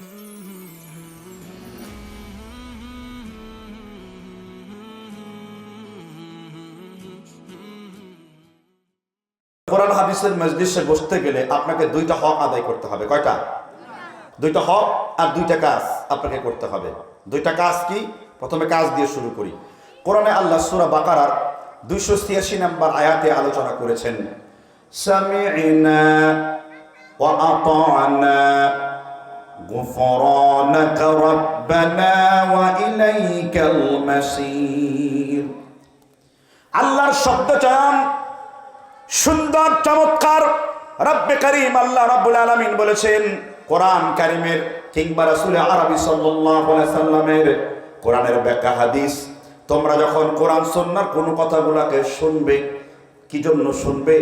কোরআন হাদিসের বসতে গেলে আপনাকে দুইটা হক আদায় করতে হবে। কয়টা? দুইটা হক আর দুইটা কাজ আপনাকে করতে হবে। দুইটা কাজ কি? প্রথমে কাজ দিয়ে শুরু করি। কোরআনে আল্লাহ সুরা বাকারার দুইশো ছিয়াশি নাম্বার আয়াতে আলোচনা করেছেন غفرانك ربنا وإليك المصير আল্লাহর শব্দ চান সুন্দর চমৎকার রব্বে করিম আল্লাহ রব্বুল আলামিন বলেছেন কোরআন কারিমের কিংবা রাসূল আরবি সাল্লাল্লাহু আলাইহি সাল্লামের কোরআনের ব্যাখ্যা হাদিস তোমরা যখন কোরআন সুন্নাহর কোন কথাগুলোকে শুনবে কি জন্য শুনবে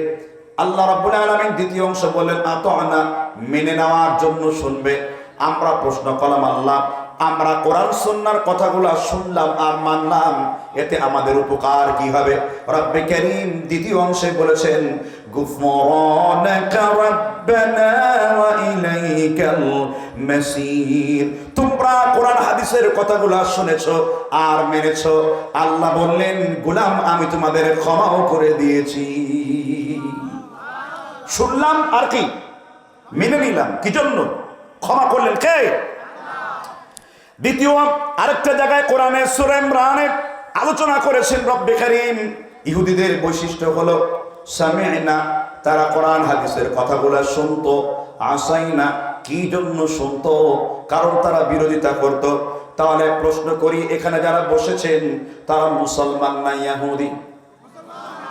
আল্লাহ রাব্বুল আলামিন দ্বিতীয় অংশ বলেন আতানা মেনে নেওয়ার জন্য শুনবে আমরা প্রশ্ন করলাম আল্লাহ, আমরা কোরআন সুন্নার কথাগুলো শুনলাম আর মানলাম, এতে আমাদের উপকার কি হবে? রব্বে করিম দ্বিতীয় অংশে বলেছেন তোমরা কোরআন হাদিসের কথাগুলো শুনেছো আর মেনেছো। আল্লাহ বললেন, গোলাম, আমি তোমাদের ক্ষমাও করে দিয়েছি। শুনলাম আর কি? মেনে নিলাম, কি জন্য? ক্ষমা করলেন কে? দ্বিতীয়, আরেকটা জায়গায় কোরআনে সুরে ইমরানে আলোচনা করেছেন রব্বে করিম। ইহুদিদের বৈশিষ্ট্য হলো সামিআনা তারা কোরআন, হাদিসের কথাগুলো শুনতো। আসাই না কি জন্য শুনতো? কারণ তারা বিরোধিতা করত। তাহলে প্রশ্ন করি, এখানে যারা বসেছেন, তারা মুসলমান না ইয়াহুদি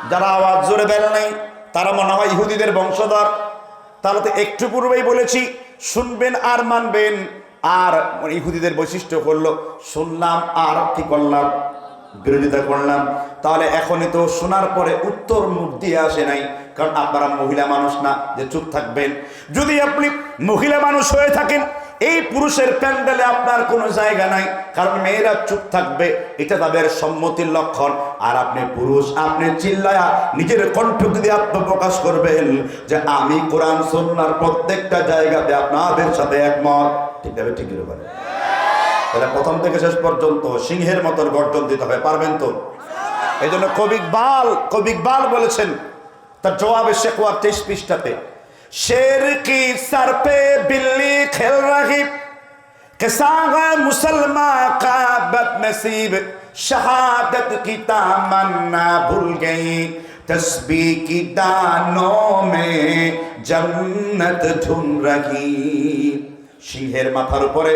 যারা আওয়াজ জোরে দেন নাই, তারা মনে হয় ইহুদিদের বংশধর? তাহলে তো একটু পূর্বেই বলেছি শুনবেন আর মানবেন, আর ইহুদিদের বৈশিষ্ট্য করল শুনলাম আর কি করলাম, বিরোধিতা করলাম। তাহলে এখনই তো শোনার পরে উত্তর মুখ দিয়ে আসে নাই, কারণ আপনারা মহিলা মানুষ না, যে চুপ থাকবেন। যদি আপনি মহিলা মানুষ হয়ে থাকেন, এই পুরুষের প্যান্ডেলে আপনার কোনো জায়গা নাই কারণ মেয়েরা চুপ থাকবে, এটা তাদের সম্মতির লক্ষণ। আর আপনি পুরুষ, আপনি চিল্লায়া নিজের কণ্ঠ যদি আত্মপ্রকাশ করবেন যে আমি কোরআন সন্ন্যার প্রত্যেকটা জায়গাতে আপনাদের সাথে একমত। ঠিকভাবে ঠিক পারে তাহলে প্রথম থেকে শেষ পর্যন্ত সিংহের মতন গর্জন দিতে হবে পারবেন তো? এই জন্য কবিকবাল কবিকবাল বলেছেন, তার জবাবে শেখওয়ার তেইশ পৃষ্ঠাতে, শের কি সারপে বিল্লি খেল রাহিব किसान मुसलमान का बदनसीब शहादत की तमन्ना भूल गई तस्बीह की दानों में जन्नत ढूंढ रही সিংহের মাথার উপরে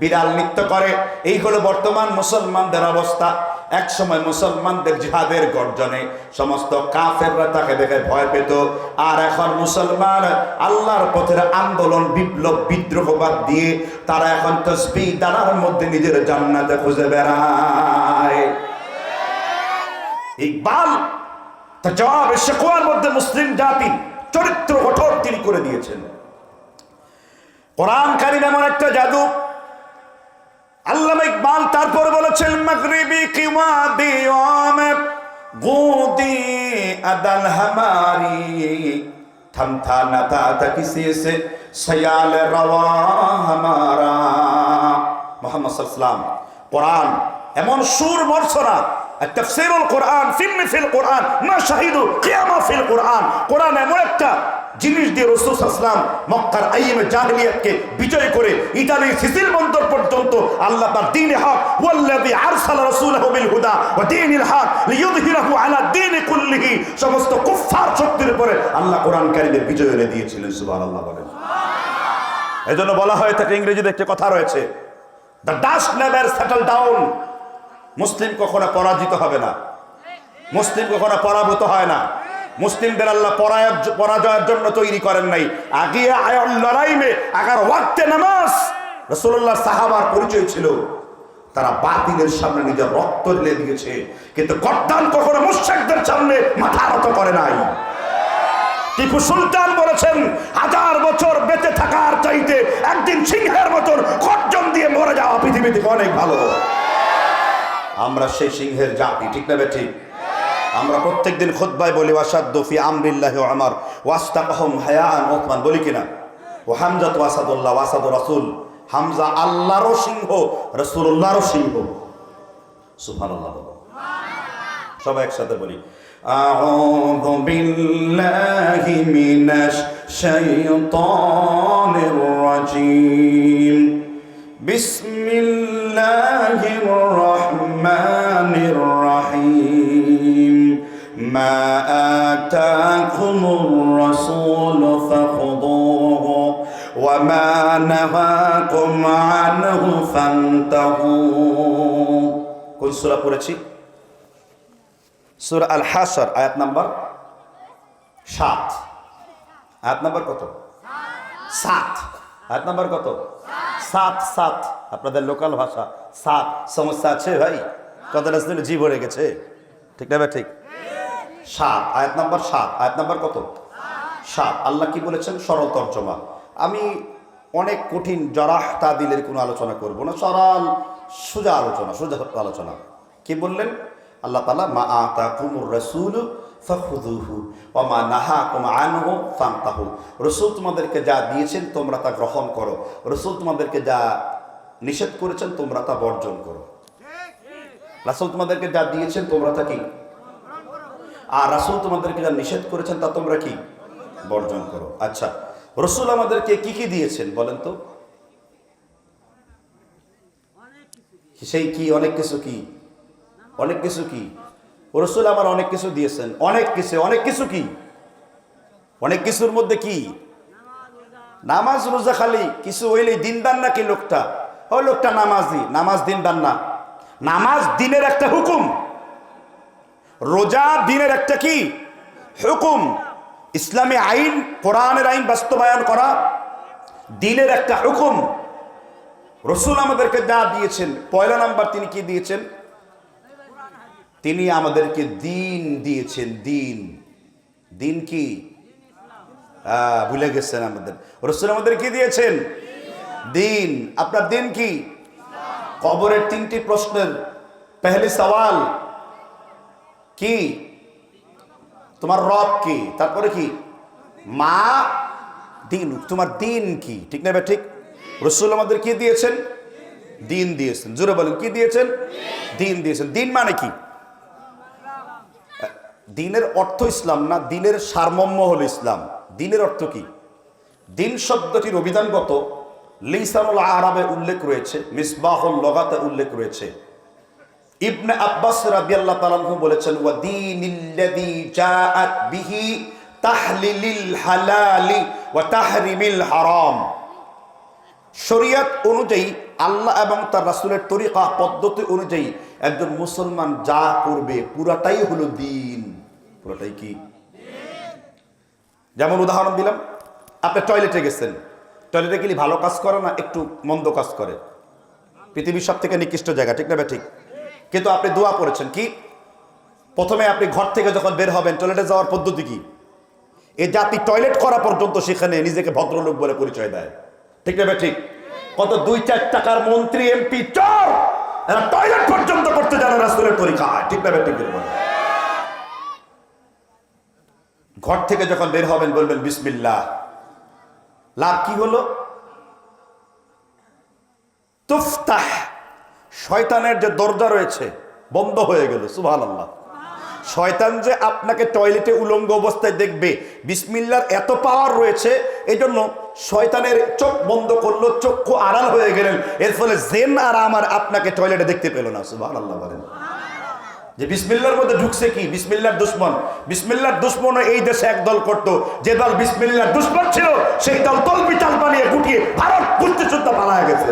বিড়াল নৃত্য করে এই হলো বর্তমান মুসলমানদের অবস্থা এক সময় মুসলমানদের জিহাদের গর্জনে সমস্ত কাফেররা তাকে দেখে ভয় পেত। আর এখন মুসলমান আল্লাহর পথের আন্দোলন, বিপ্লব বিদ্রোহবাদ দিয়ে তারা এখন তসবি দানার মধ্যে নিজের জান্নাতে খুঁজে বেড়ায়। ইকবাল, তার জবাব শেখোয়ার মধ্যে মুসলিম জাতি চরিত্র গঠন তিনি করে দিয়েছেন। কোরআন কারিম এমন একটা জাদু আল্লামা ইকবাল তারপর বলেছেন, মাগরিবি কিওয়াদি ওয়ামে গোদি আদাল হামারি। থমথা নতা তা কিসি সে সয়াল রওয়া হামারা। মোহাম্মদ সাল্লাম কোরআন এমন সুর মর্সনা তাফসীরুল কোরআন ফিল্ম ফিল কোরআন, মা শাহিদু কিয়ামা ফিল কোরআন। কোরআন এমন একটা জিনিস দিয়ে রসুল আসলাম মক্কার আইমে জাহিলিয়াতকে বিজয় করে ইতালির সিসিল বন্দর পর্যন্ত আল্লাহ তার দিন হক, ওয়াল্লাযী আরসালা রাসূলাহু বিল হুদা ওয়া দীনিল হক লিইয়ুযহিরাহু আলা দীনি কুল্লিহি। সমস্ত কুফফার শক্তির উপরে আল্লাহ কোরআন কারীমের বিজয় এনে দিয়েছিলেন, সুবহানাল্লাহ বলেন। এজন্য বলা হয় থাকে ইংরেজিতে একটা কথা রয়েছে, the dust never settle down. মুসলিম কখনো পরাজিত হবে না, মুসলিম কখনো পরাভূত হয় না। মুসলিমদের আল্লাহ পরাজয়ের জন্য তৈরি করেন নাই। আগিয়ে আয়ন লড়াই মে আগার ওয়াক্তে নামাজ। রসুল্লাহ সাহাবার পরিচয় ছিল। তারা বাতিলের সামনে নিজের রক্ত ঢেলে দিয়েছে। কিন্তু গদ্দান কখনো মুশাকদের সামনে মাথা নত করে নাই। টিপু সুলতান বলেছেন, হাজার বছর বেঁচে থাকার চাইতে একদিন সিংহের মতন গর্জন দিয়ে মরে যাওয়া পৃথিবীতে অনেক ভালো। আমরা সেই সিংহের জাতি, ঠিক না ঠিক? আমরা প্রত্যেকদিন খোদ্বায় বলি ওয়াসাদ্দ ফি আমরিল্লাহি ওয়া আমার ওয়াস্তাকহম হায়ান ওসমান বলি কিনা ও হামজাত ওয়াসাদুল্লাহ ওয়াসাদুর রাসূল হামজা আল্লাহরও সিংহ রসুল্লাহরও সিংহ সুফান সবাই একসাথে বলি أعوذ بالله من الشيطان الرجيم بسم الله الرحمن آتاكم الرسول فخذوه وما نهاكم عنه فانتهوا কোন সূরা পড়েছি সূরা আল হাসর আয়াত নাম্বার সাত আয়াত নাম্বার কত সাত আয়াত নাম্বার কত সাত সাত আপনাদের লোকাল ভাষা সাত সমস্যা আছে ভাই কত রাস্তা জি ভরে গেছে ঠিক না ভাই ঠিক সাত, আয়াত নাম্বার সাত, আয়াত নাম্বার কত? সাত। আল্লাহ কি বলেছেন? সরল তর্জমা। আমি অনেক কঠিন জরাহ তাদিলের কোনো আলোচনা করব না, সরল সোজা আলোচনা সোজা আলোচনা। কি বললেন? আল্লাহ তালা মা আতা কুমুর রসুল মা নাহা রসুল তোমাদেরকে যা দিয়েছেন, তোমরা তা গ্রহণ করো। রসুল তোমাদেরকে যা নিষেধ করেছেন, তোমরা তা বর্জন করো। রাসুল তোমাদেরকে যা দিয়েছেন, তোমরা তা কি আর রাসুল তোমাদেরকে যা নিষেধ করেছেন তা তোমরা কি? বর্জন করো। আচ্ছা রসুল আমাদেরকে কি কি দিয়েছেন বলেন তো? সেই কি, অনেক কিছু কি? অনেক কিছু কি? রসুল আমার অনেক কিছু দিয়েছেন। অনেক কিছু অনেক কিছু কি? অনেক কিছুর মধ্যে কি? নামাজ রোজা খালি, কিছু হইলে দিনদার নাকি লোকটা? ও লোকটা নামাজি, নামাজ দিনদার না। নামাজ দিনের একটা হুকুম। রোজা দিনের একটা কি? হুকুম। ইসলামী আইন, কোরআনের আইন বাস্তবায়ন করা দিনের একটা হুকুম। রসুল আমাদেরকে যা দিয়েছেন, পয়লা নাম্বার তিনি কি দিয়েছেন? তিনি আমাদেরকে দিন দিয়েছেন, দিন। দিন কি? ভুলে গেছেন আমাদের। রসুল আমাদের কি দিয়েছেন? দিন। আপনার দিন কি? কবরের তিনটি প্রশ্নের পেহলি সওয়াল। কি? তোমার রব কি? তারপরে কি? মা দিন, তোমার দিন কি? ঠিক না ঠিক? রসুল আমাদের কি দিয়েছেন? দিন দিয়েছেন। জোরে বলেন, কি দিয়েছেন? দিন দিয়েছেন। দিন মানে কি? দিনের অর্থ ইসলাম না, দিনের সারমর্ম হল ইসলাম। দিনের অর্থ কি? দিন শব্দটির অভিধানগত লিসানুল আরবে উল্লেখ রয়েছে, মিসবাহুল লগাতে উল্লেখ রয়েছে। ইবনে আব্বাস রাদিয়াল্লাহু তাআলা বলেছেন, ওয়া দীনিল্লাযী জাআত বিহি তাহলিলিল হালালি ওয়া তাহরিমিল হারাম। শরিয়াত অনুযায়ী, আল্লাহ এবং তার রাসূলের তরিকা, পদ্ধতি অনুযায়ী একজন মুসলমান যা করবে, পুরাটাই হলো দিন। পুরাটাই কি? যেমন উদাহরণ দিলাম, আপনি টয়লেটে গেছেন। টয়লেটে গেলে ভালো কাজ করে না, একটু মন্দ কাজ করে? পৃথিবীর সব থেকে নিকৃষ্ট জায়গা, ঠিক না ঠিক? কিন্তু আপনি দোয়া করেছেন কি? প্রথমে আপনি ঘর থেকে যখন বের হবেন টয়লেটে যাওয়ার পদ্ধতি কি? এই জাতি টয়লেট করা পর্যন্ত সেখানে নিজেকে ভদ্রলোক বলে পরিচয় দেয়। ঠিক না ঠিক। কত দুই চার টাকার মন্ত্রী, এমপি, চর! এরা টয়লেট পর্যন্ত করতে জানে রাস্তুলের তরিকা। ঠিক না ঠিক ঘর থেকে যখন বের হবেন, বলবেন, বিসমিল্লাহ। লাভ কি হলো? তুফতাহ। শয়তানের যে দরজা রয়েছে, বন্ধ হয়ে গেল সুভান আল্লাহ শয়তান যে আপনাকে টয়লেটে উলঙ্গ অবস্থায় দেখবে, বিসমিল্লার এত পাওয়ার রয়েছে এই জন্য শয়তানের চোখ বন্ধ করল, চক্ষু আড়াল হয়ে গেলেন। এর ফলে জেন আর আমার আপনাকে টয়লেটে দেখতে পেল না সুভান আল্লাহ বলেন। যে বিসমিল্লার মধ্যে ঢুকছে কি? বিসমিল্লার দুশ্মন। বিসমিল্লার দুশ্মন এই দেশে এক দল করতো। যে দল বিসমিল্লার দুশ্মন ছিল, সেই দল বিচাল বানিয়ে গুটিয়ে ভারত বুঝতে চুদ্ধ পালা গেছে।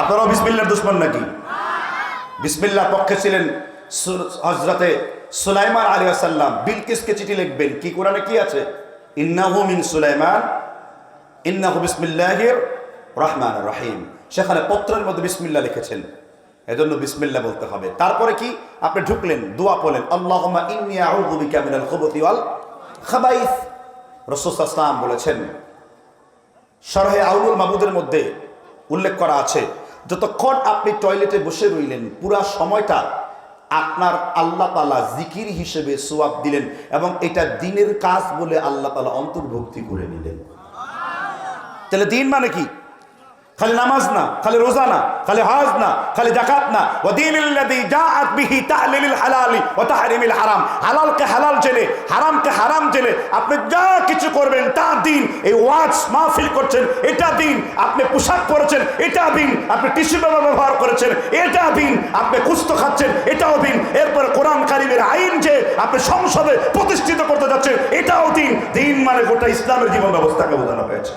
আপনারাও বিসমিল্লার দুশ্মন নাকি? বিসমিল্লার পক্ষে ছিলেন হজরতে সুলাইমান আলী আসাল্লাম বিলকিসকে চিঠি লিখবেন? কি কোরআনে কি আছে? ইন্নাহু মিন সুলাইমান, ইন্নাহু বিসমিল্লাহির রহমান রহিম। সেখানে পত্রের মধ্যে বিসমিল্লা লিখেছেন। এজন্য বিসমিল্লা বলতে হবে। তারপরে কি? আপনি ঢুকলেন, দোয়া পড়লেন, আল্লাহুম্মা ইন্নী আউযু বিকা মিনাল খুবুতি ওয়াল বলেছেন সরহে আউলুল মাবুদের মধ্যে উল্লেখ করা আছে যতক্ষণ আপনি টয়লেটে বসে রইলেন, পুরা সময়টা আপনার আল্লাহ তালা জিকির হিসেবে সোয়াব দিলেন এবং এটা দিনের কাজ বলে আল্লাহ তালা অন্তর্ভুক্তি করে নিলেন। তাহলে দিন মানে কি? খালি নামাজ না, খালি রোজা না, খালি হজ না, খালি জাকাত না। ও দিনিল্লাযী জাআত বিহি তাহলিলুল হালালি হারাম। হালালকে হালাল জেনে, হারামকে হারাম জেনে আপনি যা কিছু করবেন, তা দিন। এই ওয়াজ মাহফিল করছেন, এটা দিন। আপনি পোশাক পরেছেন, এটা দিন। আপনি টিস্যু পেপার ব্যবহার করেছেন, এটা দিন। আপনি কুস্ত খাচ্ছেন, এটাও দিন। এরপর কোরআন কারিমের আইন যে আপনি সংসদে প্রতিষ্ঠিত করতে যাচ্ছেন, এটাও দিন। দিন মানে গোটা ইসলামের জীবন ব্যবস্থাকে বোঝানো হয়েছে।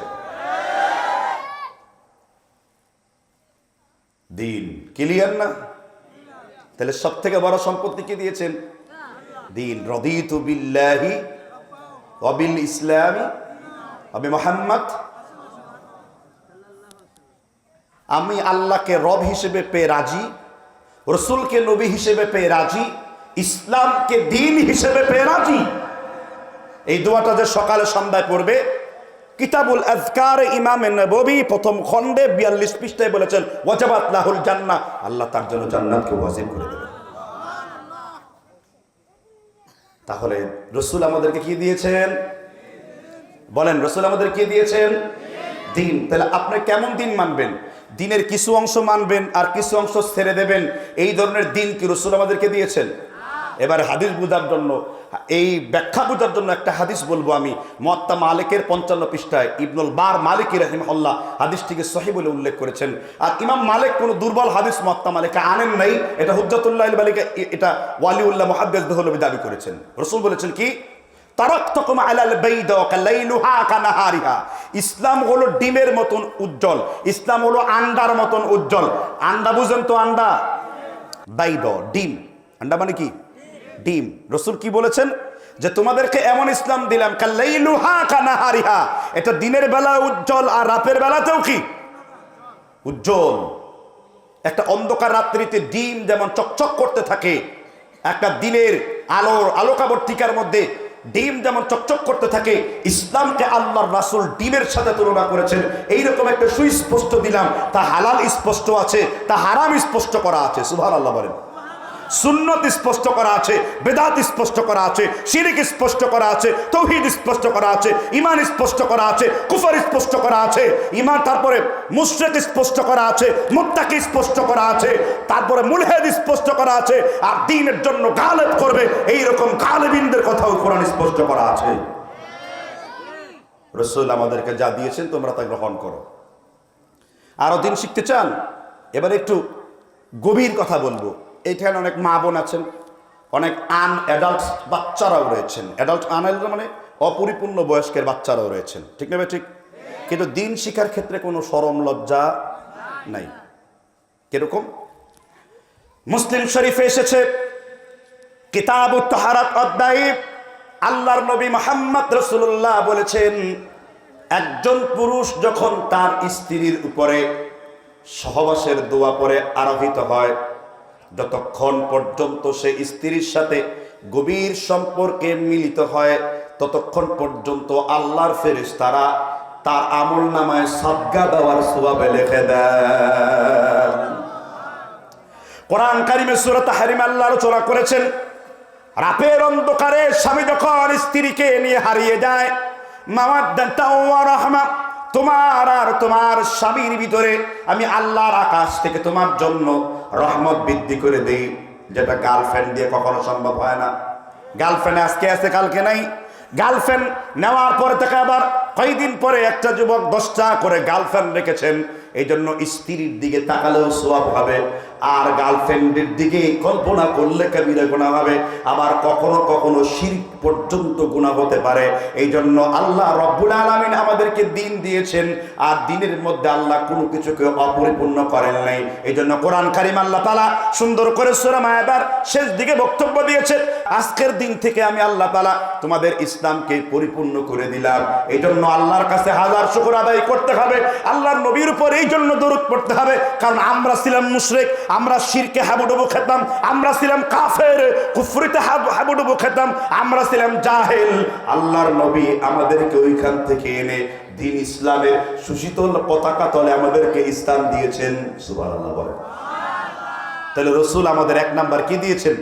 দিন। ক্লিয়ার না? তাহলে সব থেকে বড় সম্পত্তি কি দিয়েছেন? দিন। রদিতু বিল্লাহি অবিল ইসলামি অবি মোহাম্মদ। আমি আল্লাহকে রব হিসেবে পেয়ে রাজি, রসুলকে নবী হিসেবে পেয়ে রাজি, ইসলামকে দিন হিসেবে পেয়ে রাজি। এই দোয়াটা যে সকালে সন্ধ্যায় পড়বে কিতাবুল আজকার ইমাম নবী প্রথম খণ্ডে বিয়াল্লিশ পৃষ্ঠায় বলেছেন, ওয়াজাবাত লাহুল জান্নাহ। আল্লাহ তার জন্য জান্নাতকে ওয়াজিব করে দেবেন। তাহলে রসুল আমাদেরকে কি দিয়েছেন? বলেন, রসুল আমাদের কি দিয়েছেন? দিন। তাহলে আপনি কেমন দিন মানবেন? দিনের কিছু অংশ মানবেন আর কিছু অংশ ছেড়ে দেবেন। এই ধরনের দিন কি রসুল আমাদেরকে দিয়েছেন? এবার হাদিস বোঝার জন্য, এই ব্যাখ্যা বোঝার জন্য একটা হাদিস বলব আমি। মত্তা মালিকের পঞ্চান্ন পৃষ্ঠায় ইবনুল বার মালিক রহিমহল্লা হাদিসটিকে সহি বলে উল্লেখ করেছেন। আর ইমাম মালিক কোনো দুর্বল হাদিস মত্তা মালিকে আনেন নাই, এটা হুজ্জাতুল্লাহ মালিকে এটা ওয়ালিউল্লাহ মহাদ্দেস দহলবি দাবি করেছেন। রসুল বলেছেন কি? ইসলাম হলো ডিমের মতন উজ্জ্বল, ইসলাম হলো আন্ডার মতন উজ্জ্বল। আন্ডা বুঝেন তো আন্ডা? বাইদ, ডিম। আন্ডা মানে কি? ডিম রসুল কি বলেছেন? যে তোমাদেরকে এমন ইসলাম দিলাম কানাহারিহা এটা দিনের বেলা উজ্জ্বল আর রাতের বেলাতেও কি? উজ্জ্বল। একটা অন্ধকার রাত্রিতে ডিম যেমন চকচক করতে থাকে, একটা দিনের আলোর আলোকাবর্তিকার মধ্যে ডিম যেমন চকচক করতে থাকে, ইসলামকে আল্লাহর রাসুল ডিমের সাথে তুলনা করেছেন। এইরকম একটা সুস্পষ্ট দিলাম, তা হালাল স্পষ্ট আছে, তা হারাম স্পষ্ট করা আছে। সুভার আল্লাহ বলেন। সুন্নত স্পষ্ট করা আছে বেদাত স্পষ্ট করা আছে শিরিক স্পষ্ট করা আছে তৌহিদ স্পষ্ট করা আছে ইমান স্পষ্ট করা আছে কুফর স্পষ্ট করা আছে ইমান তারপরে মুশরিক স্পষ্ট করা আছে মুত্তাকি স্পষ্ট করা আছে তারপরে মুলহেদ স্পষ্ট করা আছে আর দিনের জন্য গালেব করবে এই রকম গালেবিনদের কথাও কোরআন স্পষ্ট করা আছে রসুল আমাদেরকে যা দিয়েছেন তোমরা তা গ্রহণ করো আরও দিন শিখতে চান এবার একটু গভীর কথা বলব এইখানে অনেক মা বোন আছেন, অনেক আন অ্যাডাল্ট বাচ্চারাও রয়েছেন। অ্যাডাল্ট আন মানে অপরিপূর্ণ বয়স্কের বাচ্চারাও রয়েছেন। ঠিক না ঠিক? কিন্তু দিন শিখার ক্ষেত্রে কোনো সরম লজ্জা নাই। কীরকম? মুসলিম শরীফে এসেছে কিতাব তাহারাত অধ্যায় আল্লাহর নবী মোহাম্মদ রসুল্লাহ বলেছেন, একজন পুরুষ যখন তার স্ত্রীর উপরে সহবাসের দোয়া পরে আরোহিত হয় যতক্ষণ পর্যন্ত সে স্ত্রীর সাথে গভীর সম্পর্কে মিলিত হয়, ততক্ষণ পর্যন্ত আল্লাহর ফেরিস তারা তার আমল নামায় সাবগা দেওয়ার সোয়াবে লিখে দেয় কোরআন কারিমে সুরত হারিম আল্লাহ আলোচনা করেছেন, রাতের অন্ধকারে স্বামী যখন স্ত্রীকে নিয়ে হারিয়ে যায় মামা তোমার আর তোমার স্বামীর ভিতরে আমি আল্লাহর আকাশ থেকে তোমার জন্য রহমত বৃদ্ধি করে দেই, যেটা গার্লফ্রেন্ড দিয়ে কখনো সম্ভব হয় না। গার্লফ্রেন্ড আজকে আছে, কালকে নাই। গার্লফ্রেন্ড নেওয়ার পর থেকে আবার কয়েকদিন পরে একটা যুবক দশটা করে গার্লফ্রেন্ড রেখেছেন এই জন্য স্ত্রীর দিকে তাকালেও সোয়াব হবে। আর গার্লফ্রেন্ডের দিকে কল্পনা করলে কবিরা গুণা হবে। আবার কখনো কখনো শির পর্যন্ত গুণা হতে পারে। এই জন্য আল্লাহ রব্বুল আলমিন আমাদেরকে দিন দিয়েছেন, আর দিনের মধ্যে আল্লাহ কোনো কিছুকে অপরিপূর্ণ করেন নাই। এই জন্য কোরআন কারিম আল্লাহ তালা সুন্দর করে সুরামা এবার শেষ দিকে বক্তব্য দিয়েছেন, আজকের দিন থেকে আমি আল্লাহ তালা তোমাদের ইসলামকে পরিপূর্ণ করে দিলাম। এই জন্য আল্লাহর কাছে হাজার শুকুর আদায় করতে হবে, আল্লাহর নবীর উপর এই জন্য দরুদ পড়তে হবে, কারণ আমরা ছিলাম মুশরেক আমরা শিরকে হাবুডুবু খেতাম, আমরা ছিলাম কাফের, কুফরিতে হাবুডুবু খেতাম, আমরা ছিলাম জাহেল। আল্লাহর নবী আমাদেরকে ওইখান থেকে এনে দিন ইসলামের সুশীতল পতাকা তলে আমাদেরকে স্থান দিয়েছেন। সুবহানাল্লাহ বলেন। তাহলে রসুল আমাদের এক নাম্বার কি দিয়েছেন?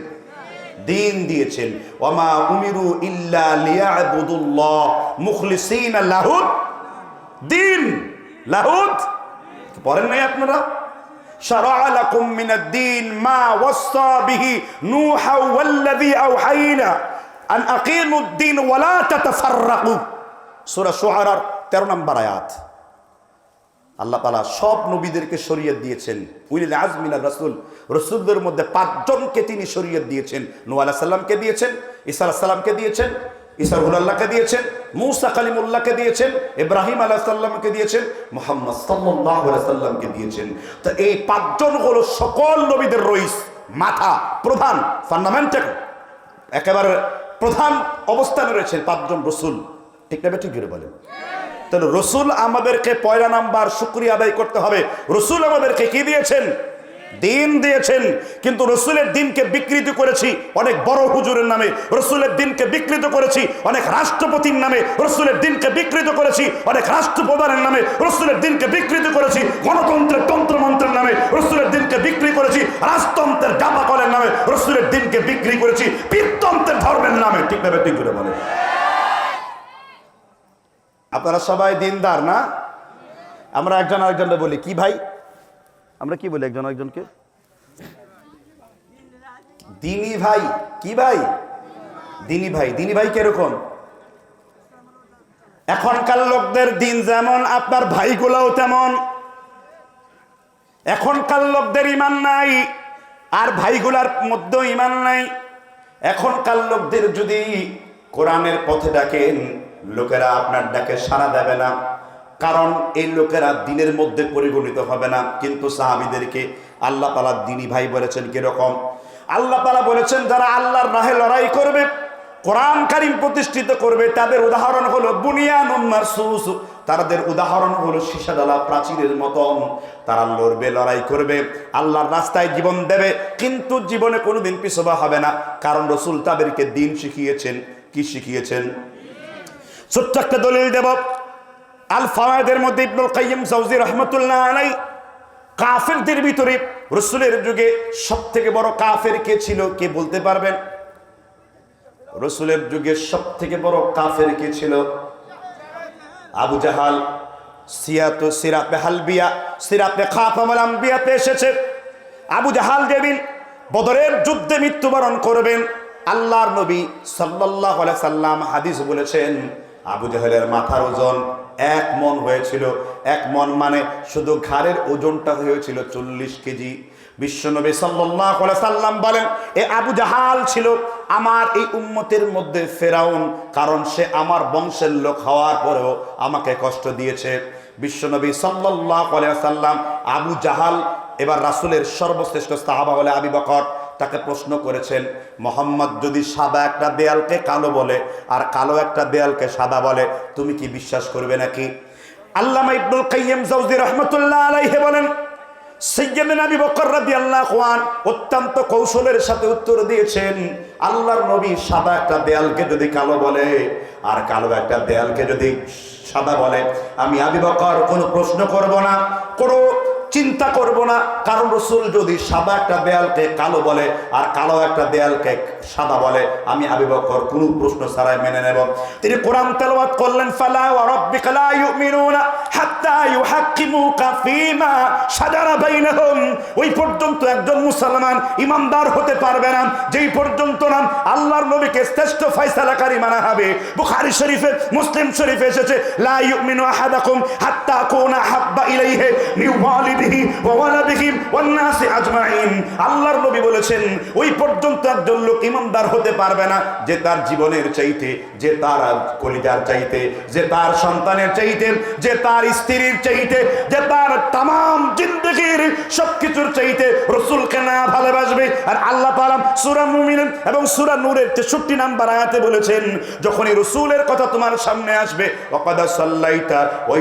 দিন দিয়েছেন। ওমা উমিরু ইল্লা লিয়াবুদুল্লাহ মুখলিসিন লাহুদ। দিন। লাহুদ। পড়েন নাই আপনারা? شرع لكم من الدين ما وصى به نوحا والذي أوحينا أن أقيموا الدين ولا تتفرقوا সূরা শুআরার 13 নম্বর আয়াত আল্লাহ তালা সব নবীদেরকে শরীয়ত দিয়েছেন উইল আজমিনা রাসূল রসুলদের মধ্যে পাঁচজনকে তিনি শরীয়ত দিয়েছেন নূহ আলাইহিস সালামকে দিয়েছেন ঈসা আলাইহিস সালামকে দিয়েছেন ঈসা রুহুল্লাহকে দিয়েছেন, মূসা কালিমুল্লাহকে দিয়েছেন, ইব্রাহিম আলাইহিস সালামকে দিয়েছেন, মোহাম্মদ সাল্লামকে দিয়েছেন। তো এই পাঁচজন হলো সকল নবীদের রইস, মাথা, প্রধান ফান্ডামেন্টাল একেবারে প্রধান অবস্থানে রয়েছেন পাঁচজন রসুল। ঠিক না ঠিক জুড়ে বলেন? তাহলে রসুল আমাদেরকে পয়লা নাম্বার শুক্রিয়া আদায় করতে হবে। রসুল আমাদেরকে কি দিয়েছেন? দিন দিয়েছেন, কিন্তু রসুলের দিনকে বিকৃত করেছি অনেক বড় হুজুরের নামে, রসুলের দিনকে বিকৃত করেছি অনেক রাষ্ট্রপতির নামে, রসুলের দিনকে বিকৃত করেছি অনেক রাষ্ট্রপ্রধানের নামে, রসুলের দিনকে বিকৃত করেছি গণতন্ত্রের তন্ত্রমন্ত্রের নামে, রসুলের দিনকে বিক্রি করেছি রাজতন্ত্রের জাপাকলের নামে, রসুলের দিনকে বিক্রি করেছি পীরতন্ত্রের ধর্মের নামে। ঠিক ভাবে ঠিক করে বলে আপনারা সবাই দিনদার না? আমরা একজন আরেকজনকে বলি, কি ভাই? আমরা কি বলি একজন আরেকজনকে? দিনী ভাই। কি ভাই? দিনী ভাই। দিনী ভাই কীরকম? এখনকার লোকদের দিন যেমন, আপনার ভাইগুলোও তেমন। এখনকার লোকদের ইমান নাই, আর ভাইগুলার মধ্যেও ইমান নাই। এখনকার লোকদের যদি কোরআনের পথে ডাকেন, লোকেরা আপনার ডাকে সাড়া দেবে না। কারণ এই লোকেরা দিনের মধ্যে পরিগণিত হবে না, কিন্তু সাহাবিদেরকে আল্লাহ তালা দিনী ভাই বলেছেন কীরকম? আল্লাহ তালা বলেছেন, যারা আল্লাহর নাহে লড়াই করবে, কোরআন কারিম প্রতিষ্ঠিত করবে, তাদের উদাহরণ হলো বুনিয়ান মারসুস তাদের উদাহরণ হলো সীসাডালা প্রাচীরের মতন। তারা লড়বে, লড়াই করবে, আল্লাহর রাস্তায় জীবন দেবে, কিন্তু জীবনে কোনোদিন পিছবা হবে না। কারণ রসুল তাদেরকে দিন শিখিয়েছেন, কি শিখিয়েছেন? ছোট্ট একটা দলিল দেব। আল ফাওয়াদের মধ্যে ইবনুল কাইয়িম জাওজি রহমতুল্লাহ আলাই কাফেরদের ভিতরে রসুলের যুগে সব থেকে বড় কাফের কে ছিল, কে বলতে পারবেন? রসুলের যুগে সব থেকে বড় কাফের কে ছিল? আবু জাহাল, সিয়াত সিরাপে হালবিয়া সিরাপে খাফামাল আম্বিয়াতে এসেছে। আবু জাহাল যেদিন বদরের যুদ্ধে মৃত্যুবরণ করবেন, আল্লাহর নবী আলাইহি সাল্লাম হাদিস বলেছেন, আবু জাহেলের মাথার ওজন এক মন হয়েছিল। এক মন মানে শুধু ঘাড়ের ওজনটা হয়েছিল চল্লিশ কেজি। বিশ্বনবী আলাইহি সাল্লাম বলেন, এ আবু জাহাল ছিল আমার এই উম্মতের মধ্যে ফেরাউন, কারণ সে আমার বংশের লোক হওয়ার পরেও আমাকে কষ্ট দিয়েছে। বিশ্বনবী আলাইহি সাল্লাম আবু জাহাল, এবার রাসূলের সর্বশ্রেষ্ঠ সাহাবা হলে আবি বকর। তাকে প্রশ্ন করেছেন, মোহাম্মদ যদি সাদা একটা দেয়ালকে কালো বলে আর কালো একটা দেয়ালকে সাদা বলে, তুমি কি বিশ্বাস করবে নাকি? আল্লামা ইবনুল কাইয়্যিম জাওজি রাহমাতুল্লাহ আলাইহি বলেন আবী বকর রাদিয়াল্লাহু আন অত্যন্ত কৌশলের সাথে উত্তর দিয়েছেন, আল্লাহর নবী সাদা একটা দেয়ালকে যদি কালো বলে আর কালো একটা দেয়ালকে যদি সাদা বলে, আমি আবী বকর কোনো প্রশ্ন করব না। কোনো চিন্তা করব না। কারণ রসুল যদি সাদা একটা দেয়ালকে কালো বলে, আর কালো একটা দেয়ালকে সাদা বলে, আমি আবি বকর কোনো প্রশ্ন ছাড়াই মেনে নেব। তিনি কোরআন তেলাওয়াত করলেন, ফালা ওয়া রাব্বিকা লা ইউমিনুনা হাত্তা ইউহাক্কিমুকা বাইনাহুম। ওই পর্যন্ত একজন মুসলমান ইমানদার হতে পারবে না। যেই পর্যন্ত না আল্লাহর নবীকে শ্রেষ্ঠ ফয়সালাকারী মানা হবে। বুখারী শরীফে, মুসলিম শরীফে এসেছে, লা ইউমিনু আহাদাকুম হাত্তা কুনা হাব্বা ইলাইহি মিন ওয়ালিদিহি আল্লাহর নবী বলেছেন, ওই পর্যন্ত একজন লোক ইমানদার হতে পারবে না যে তার জীবনের চাইতে, যে তার চাইতে, যে তার সন্তানের চাইতে, যে তার স্ত্রীর চাইতে, যে তার তাম জিন্দগির সবকিছুর চাইতে রসুলকে না ভালোবাসবে। আর আল্লাহ তাআলা সূরা এবং সূরা নূরের 63 নাম্বার আয়াতে বলেছেন, যখনই রসুলের কথা তোমার সামনে আসবে, ওয়াকাদা সাল্লাইতা ওয়া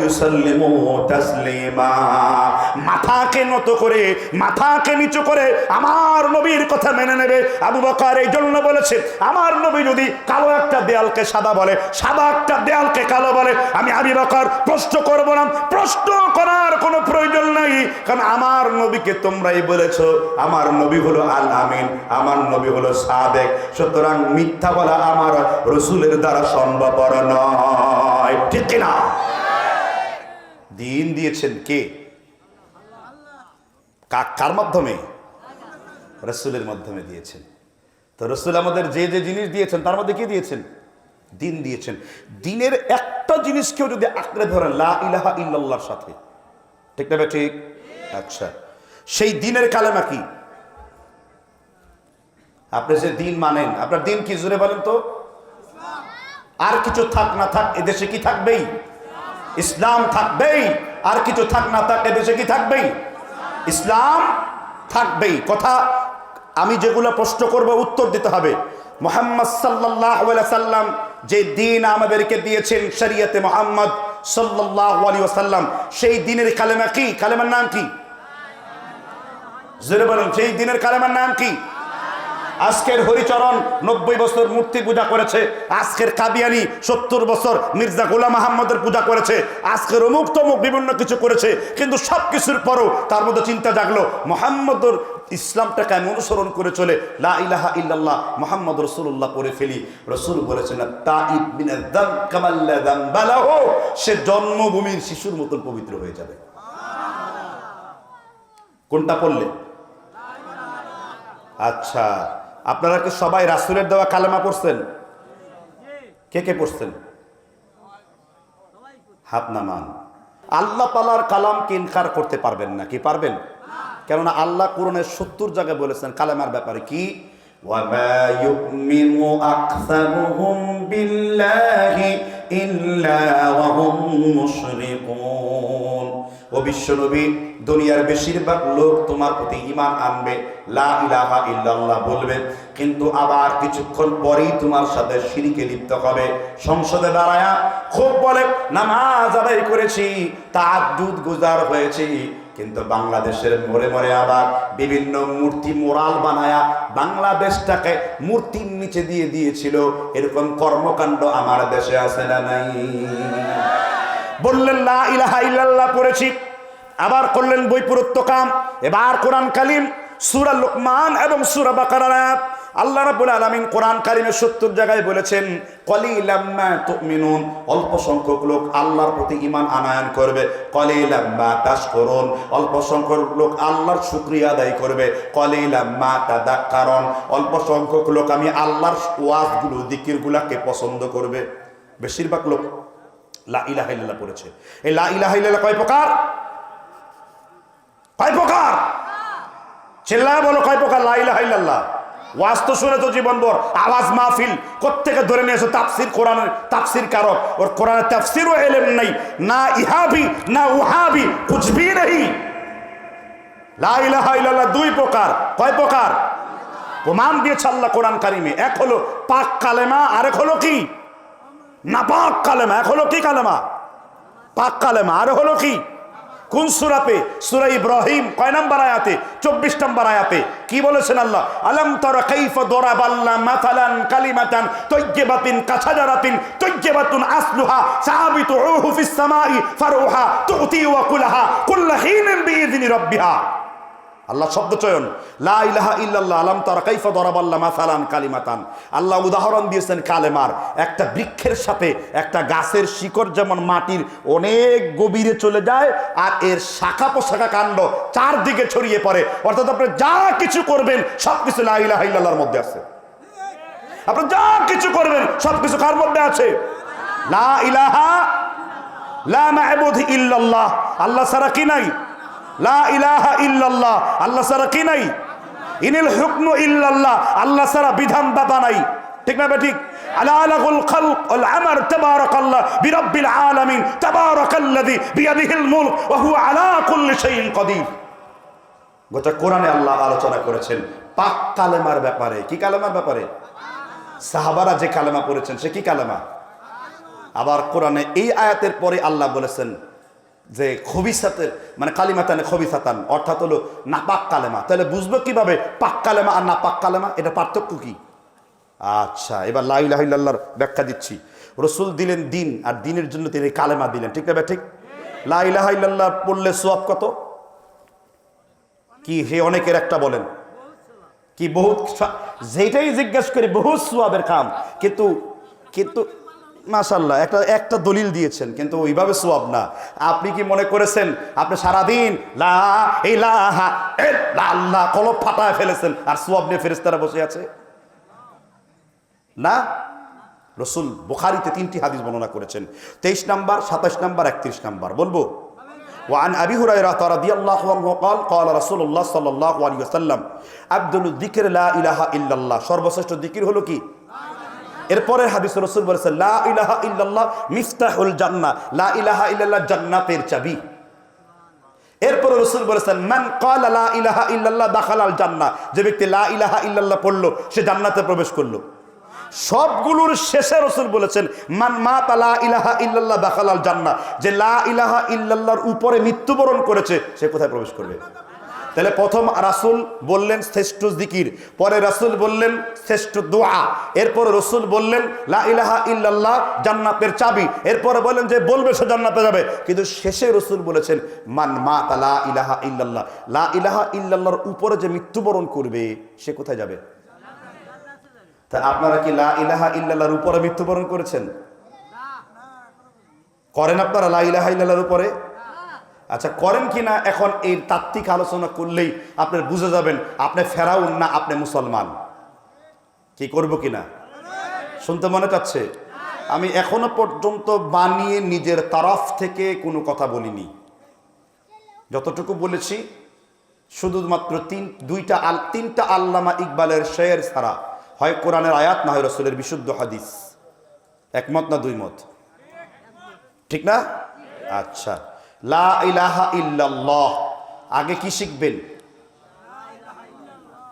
তাসলিমা। মাথাকে নত করে, মাথাকে নিচু করে আমার নবীর কথা মেনে নেবে। আবু বকার এই জন্য বলেছে, আমার নবী যদি কালো একটা দেয়ালকে সাদা বলে, সাদা একটা দেয়ালকে কালো বলে, আমি আবি বকার প্রশ্ন করব না। প্রশ্ন করার কোনো প্রয়োজন নাই, কারণ আমার নবীকে তোমরাই বলেছ, আমার নবী হলো আল আমিন, আমার নবী হলো সাদেক। সুতরাং মিথ্যা বলা আমার রসুলের দ্বারা সম্ভবপর নয়। ঠিক কিনা? দিন দিয়েছেন কে? কা- কার মাধ্যমে? রসুলের মাধ্যমে দিয়েছেন। তো রসুল আমাদের যে যে জিনিস দিয়েছেন, তার মধ্যে কি দিয়েছেন? দিন দিয়েছেন। দিনের একটা জিনিস কেউ যদি আঁকড়ে ধরেন, লা ইলাহা ইল্লাল্লাহর সাথে, ঠিক না ঠিক? আচ্ছা সেই দিনের কালেমা কি? আপনি যে দিন মানেন, আপনার দিন কি জুড়ে বলেন তো? আর কিছু থাক না থাক, এদেশে কি থাকবেই? ইসলাম থাকবেই। আর কিছু থাক না থাক, এদেশে কি থাকবেই? ইসলাম থাকবেই। কথা আমি যেগুলো প্রশ্ন করব, উত্তর দিতে হবে। মোহাম্মদ সাল্লাহ সাল্লাম যে দিন আমাদেরকে দিয়েছেন, শরিয়তে মোহাম্মদ সাল্লাহ আলী ওসাল্লাম সেই দিনের কালেমা কি? কালেমার নাম কি? বলেন, সেই দিনের কালেমার নাম কি? আজকের হরিচরণ নব্বই বছর মূর্তি পূজা করেছে। আজকের কাদিয়ানি সত্তর বছর মির্জা গোলাম আহমদের পূজা করেছে। আজকের অমুক তমুক বিভিন্ন কিছু করেছে। কিন্তু সব কিছুর পরও তার মধ্যে চিন্তা জাগলো, মোহাম্মদর ইসলামটাকে আমি অনুসরণ করে চলে, লা ইলাহা ইল্লাল্লাহ মোহাম্মদ রসুল্লাহ করে ফেলি। রসুল বলেছেন সে জন্মভূমির শিশুর মতন পবিত্র হয়ে যাবে। কোনটা পড়লে? আচ্ছা আপনারা কি সবাই রাসুলের দেওয়া কালেমা পড়ছেন কে কে পড়ছেন হাত নামান আল্লাহ তালার কালামকে ইনকার করতে পারবেন না কি পারবেন কেননা আল্লাহ কোরআনের সত্তর জায়গায় বলেছেন কালেমার ব্যাপারে কি وَمَا يُؤْمِنُ أَكْثَرُهُم بِاللَّهِ إِلَّا وَهُم مُشْرِكُونَ ও বিশ্বনবী দুনিয়ার বেশিরভাগ লোক তোমার প্রতি ইমান আনবে, লা বলবে। কিন্তু আবার কিছুক্ষণ পরেই তোমার সাথে শিরিকে লিপ্ত হবে। সংসদে দাঁড়ায়া খুব বলে, নামাজ আদায় করেছি, তাহাজ্জুদ গুজার হয়েছি। কিন্তু বাংলাদেশের মোড়ে মোড়ে আবার বিভিন্ন মূর্তি মোরাল বানায়া বাংলাদেশটাকে মূর্তির নিচে দিয়ে দিয়েছিল। এরকম কর্মকাণ্ড আমার দেশে আছে না নাই? বললেন, লা ইলাহা ইল্লাল্লাহ পড়েছি। আবার করলেন বৈপুরত্ব কাম এবার কোরআন কালিম সূরা লোকমান এবং সুরা আয়াত। আল্লাহ রাব্বুল আলামিন কোরআন কারিমের 70 জায়গায় বলেছেন, কলিলাম মা তুমিনুন। অল্প সংখ্যক লোক আল্লাহর প্রতি ইমান আনায়ন করবে। কলিলাম মা তাশকুরুন। অল্প সংখ্যক লোক আল্লাহর শুকরিয়া আদায় করবে। কলিলাম মা কারণ অল্প সংখ্যক লোক আমি আল্লাহর ওয়াজগুলো জিকিরগুলোকে পছন্দ করবে। বেশিরভাগ লোক লা ইলাহা ইল্লাল্লাহ পড়েছে। এই লা ইলাহা ইল্লাল্লাহ কয় প্রকার? কয় প্রকার? চিল্লায় বলো, কয় প্রকার? লা ইলাহা ইল্লাল্লাহ। ওয়াজ তো শুনে তো জীবনভর আওয়াজ মাহফিল কোত্থেকে ধরে নিয়ে এসো? তাফসির কোরআনের, তাফসির কারক। ওর কোরআনের তাফসিরও এলেম নাই। না ইহাবি, না উহাবি কুছবি নেই। লা ইলাহা ইল্লাল্লাহ দুই প্রকার। কয় প্রকার? প্রমাণ দিয়েছে আল্লাহ কোরআন কারিমে। এক হলো পাক কালেমা, আরেক হলো কি? না পাক কালেমা, এক হলো কি কালেমা? পাক কালেমা, আর হলো কি? কোন সুরাতে? সুরা ইব্রাহিম, কয় নাম্বার আয়াতে? চব্বিশ নাম্বার আয়াতে। কি বলেছেন আল্লাহ? আলম তর কাইফ দরাব আল্লাহ মাথালান কালিমাতান তৈজ্জেবাতিন কাছাজারাতিন তৈজ্জেবাতুন আসলুহা সাহাবিতু উহু ফিস সামাই ফারুহা তুতি ওয়া কুলাহা কুল্লা হিনিন বিইذن রব্বিহা। আল্লাহ শব্দ চয়ন, লা ইলাহা ইল্লাল্লাহ আলাম তারা কাইফা দরাবাল্লাহ মাসালান কালিমাতান। আল্লাহ উদাহরণ দিয়েছেন কালেমার, একটা বৃক্ষের সাথে একটা গাছের শিকড় যেমন মাটির অনেক গভীরে চলে যায়, আর এর শাখা পোশাখা কাণ্ড চারদিকে ছড়িয়ে পড়ে। অর্থাৎ আপনি যা কিছু করবেন সব কিছু লা ইলাহা ইল্লাল্লাহর মধ্যে আছে। আপনি যা কিছু করবেন সব কিছু কার মধ্যে আছে? লা ইলাহা, লা ইল্লাল্লাহ। আল্লাহ ছাড়া কি নাই? লা ইল্লাল্লাহ। আল্লাহ ছাড়া কি নাই? ইনিল হুকমু ইল্লাল্লাহ। আল্লাহ ছাড়া বিধান দাতা নাই। ঠিক না ঠিক গোটা আল্লাহ আলোচনা করেছেন। পাক কালেমার ব্যাপারে। কি কালেমার ব্যাপারে? সাহাবারা যে কালেমা পড়েছেন, সে কি কালেমা? আবার কোরআনে এই আয়াতের পরে আল্লাহ বলেছেন যে খবিসাতের মানে কালিমাতানে খবিসাতান, অর্থাৎ হলো না পাক কালেমা। তাহলে বুঝব কীভাবে পাক কালেমা আর না পাক কালেমা? এটা পার্থক্য কি? আচ্ছা এবার লাইলাহিল্লাহর ব্যাখ্যা দিচ্ছি। রসুল দিলেন দিন, আর দিনের জন্য তিনি কালেমা দিলেন। ঠিক না ঠিক? লাইলাহিল্লাহ পড়লে সোয়াব কত? কি হে অনেকের একটা বলেন। কি বহুত যেটাই জিজ্ঞেস করি, বহুত সোয়াবের কাম। কিন্তু কিন্তু মাশাল্লাহ একটা একটা দলিল দিয়েছেন কিন্তু ওইভাবে সোয়াব না আপনি কি মনে করেছেন আপনি সারাদিন লা ইলাহা ইল্লাল্লাহ কলব ফাটায় ফেলেছেন আর সোয়াব নিয়ে ফেরেশতারা বসে আছে না রসুল বুখারিতে তিনটি হাদিস বর্ণনা করেছেন তেইশ নাম্বার সাতাশ নাম্বার একত্রিশ নাম্বার বলবো وعن أبي هريرة رضي الله عنه قال قال رسول الله صلى الله عليه وسلم عبد الذكر لا إله إلا الله সর্বশ্রেষ্ঠ জিকির হলো কি এরপরের হাদিস রসুল বলেছে, লা ইলাহা মিফতাহুল জান্নাহ। লা ইলাহা জান্নাতের চাবি। এরপরে রসুল বলেছেন, মান ক্বালা লা ইলাহা ইল্লাল্লাহ দাখালাল জান্নাহ। যে ব্যক্তি লা ইলাহা ইল্লাল্লাহ পড়ল, সে জান্নাতে প্রবেশ করল। সবগুলোর শেষে রসুল বলেছেন, মান মা তালা ইলাহা ইল্লাল্লাহ দাখালাল জান্না যে লা ইলাহা ইল্লাল্লাহর উপরে মৃত্যুবরণ করেছে, সে কোথায় প্রবেশ করবে? তাহলে প্রথম রাসুল বললেন শ্রেষ্ঠ জিকির, পরে রাসুল বললেন শ্রেষ্ঠ দোয়া, এরপর রসুল বললেন, লা ইলাহা ইল্লাল্লাহ, জান্নাতের চাবি। এরপরে বললেন যে, বলবে সে জান্নাতে যাবে। কিন্তু শেষে রসুল বলেছেন, মান মা তালা ইলাহা ইল্লাল্লাহ। লা ইলাহা ইল্লাল্লাহর উপরে যে মৃত্যুবরণ করবে, সে কোথায় যাবে? তা আপনারা কি লা ইলাহা ইল্লাল্লাহর উপরে মৃত্যুবরণ করেছেন? করেন আপনারা লা ইলাহা ইল্লাল্লাহর উপরে? আচ্ছা করেন কি না এখন এই তাত্ত্বিক আলোচনা করলেই আপনার বুঝে যাবেন আপনি ফেরাউন না আপনি মুসলমান। কি করব কি না? শুনতে মনে চাচ্ছে? আমি এখনও পর্যন্ত বানিয়ে নিজের তরফ থেকে কোনো কথা বলিনি। যতটুকু বলেছি, শুধুমাত্র তিন, দুইটা আল, তিনটা আল্লামা ইকবালের শের ছাড়া, হয় কোরআনের আয়াত না হয় রসুলের বিশুদ্ধ হাদিস। একমত না দুই মত ঠিক না? আচ্ছা। লা ইলাহা ইল্লাল্লাহ। আগে কি শিখবেন?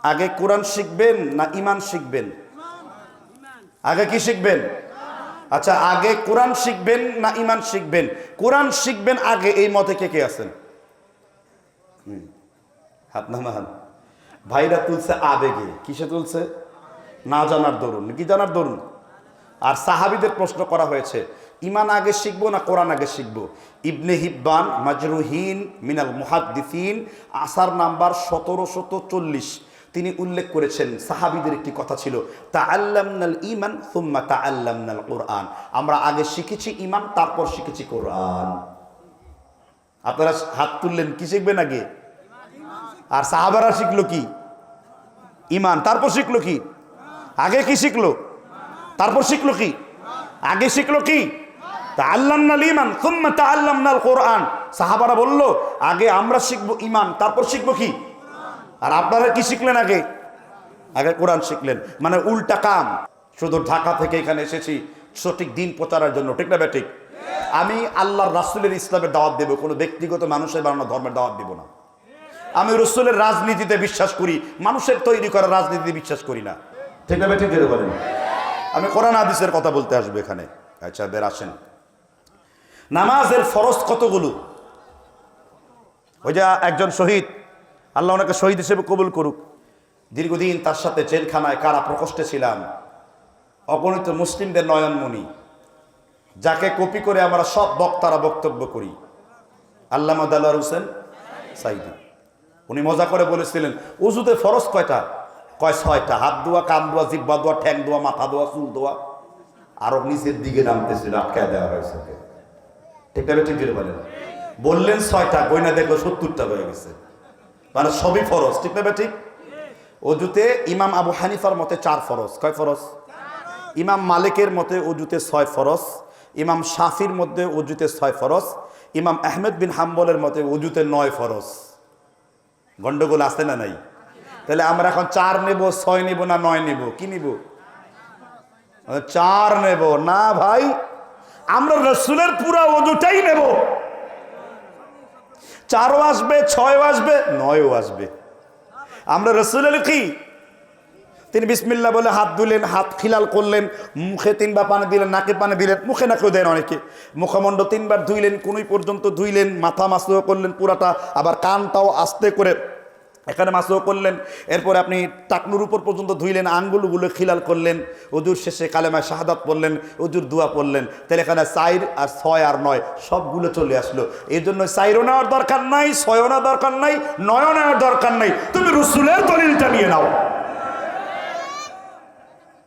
আগে কোরআন শিখবেন না ইমান শিখবেন? আগে কি শিখবেন? আচ্ছা আগে কোরআন শিখবেন না ইমান শিখবেন? কোরআন শিখবেন আগে, এই মতে কে কে আছেন? হাত নামান। ভাইরা তুলছে আবেগে। কিসে তুলছে? না জানার দরুন। কি জানার দরুন? আর সাহাবিদের প্রশ্ন করা হয়েছে ইমান আগে শিখব না কোরআন আগে শিখব? ইবনে হিব্বান, মাজরুহিন, মিনাল মুহাদ্দিসিন, আসার নাম্বার সতেরো শত চল্লিশ। তিনি উল্লেখ করেছেন, সাহাবিদের একটি কথা ছিল তা আল্লামনাল ইমান সুম্মা তা আল্লামনাল কোরআন। আমরা আগে শিখেছি ইমান তারপর শিখেছি কোরআন। আপনারা হাত তুললেন, কি শিখবেন আগে? আর সাহাবারা শিখলো কি? ইমান তারপর শিখলো কি? আগে কি শিখলো? তারপর শিখলো কি? আগে শিখলো কি? তা ইমান সুম্মা তা কোরআন সাহাবারা বলল, আগে আমরা শিখব ইমান তারপর শিখব কি? আর আপনারা কি শিখলেন আগে? আগে কোরআন শিখলেন। মানে উল্টা কাম। শুধু ঢাকা থেকে এখানে এসেছি, সঠিক দিন প্রচারের জন্য, ঠিক না বেঠিক আমি আল্লাহর রাসুলের ইসলামের দাওয়াত দেবো, কোনো ব্যক্তিগত মানুষের বানানো ধর্মের দাওয়াত দেব না। আমি রসুলের রাজনীতিতে বিশ্বাস করি, মানুষের তৈরি করা রাজনীতিতে বিশ্বাস করি না। ঠিক না বলেন। আমি কোরআন আদিসের কথা বলতে আসব এখানে। আচ্ছা বের আসেন। নামাজের ফরজ কতগুলো? ওই যে একজন শহীদ, আল্লাহ ওনাকে শহীদ হিসেবে কবুল করুক। দীর্ঘদিন তার সাথে জেলখানায় কারা প্রকোষ্ঠে ছিলাম, অগণিত মুসলিমদের নয়নমণি, যাকে কপি করে আমরা সব বক্তারা বক্তব্য করি। আল্লাহ আল্লাহ হোসেন সাইদি, উনি মজা করে বলেছিলেন, উজুতে ফরজ কয়টা? কয়, ছয়টা। হাত দোয়া, কান দোয়া জিব্বা দোয়া, ঠ্যাং দোয়া, মাথা দোয়া, চুল দোয়া। আরও নিচের দিকে নামতেছিল আটকায় দেওয়া হয়েছে। ঠিক আছে ঠিক করে বলেন বললেন ছয়টা, গয়না দেখল সত্তরটা হয়ে গেছে। মানে সবই ফরজ, ঠিক না ঠিক অজুতে ইমাম আবু হানিফার মতে চার ফরজ। কয় ফরজ? ইমাম মালিকের মতে অজুতে ছয় ফরজ, ইমাম শাফির মধ্যে অজুতে ছয় ফরজ, ইমাম আহমেদ বিন হাম্বলের মতে অজুতে নয় ফরজ। গন্ডগোল আছে না নাই? তাহলে আমরা এখন চার নেব, ছয় নেব না নয় নেব? কি নিব? চার নেব। না ভাই আমরা রসুলের পুরা অজুটাই নেব। চারও আসবে, ছয়ও আসবে, নয়ও আসবে। আমরা রসুলের কি? তিনি বিসমিল্লা বলে হাত ধুলেন, হাত খিলাল করলেন, মুখে তিনবার পানি দিলেন, নাকে পানি দিলেন, মুখে নাকেও দেন অনেকে। মুখমণ্ড তিনবার ধুইলেন, কোনোই পর্যন্ত ধুইলেন, মাথা মাসুও করলেন পুরাটা, আবার কানটাও আস্তে করে এখানে মাসুও করলেন, এরপরে আপনি টাকনুর উপর পর্যন্ত ধুইলেন, আঙ্গুলগুলো খিলাল করলেন অজুর শেষে কালেমায় শাহাদাত পড়লেন অজুর দুয়া পড়লেন, তাহলে এখানে চাইর আর ছয় আর নয় সবগুলো চলে আসলো। এই জন্য চাইরও নেওয়ার দরকার নাই, ছয়ও নেওয়ার দরকার নাই, নয়ও নেওয়ার দরকার নাই। তুমি রসুলের দলিলটা নিয়ে নাও।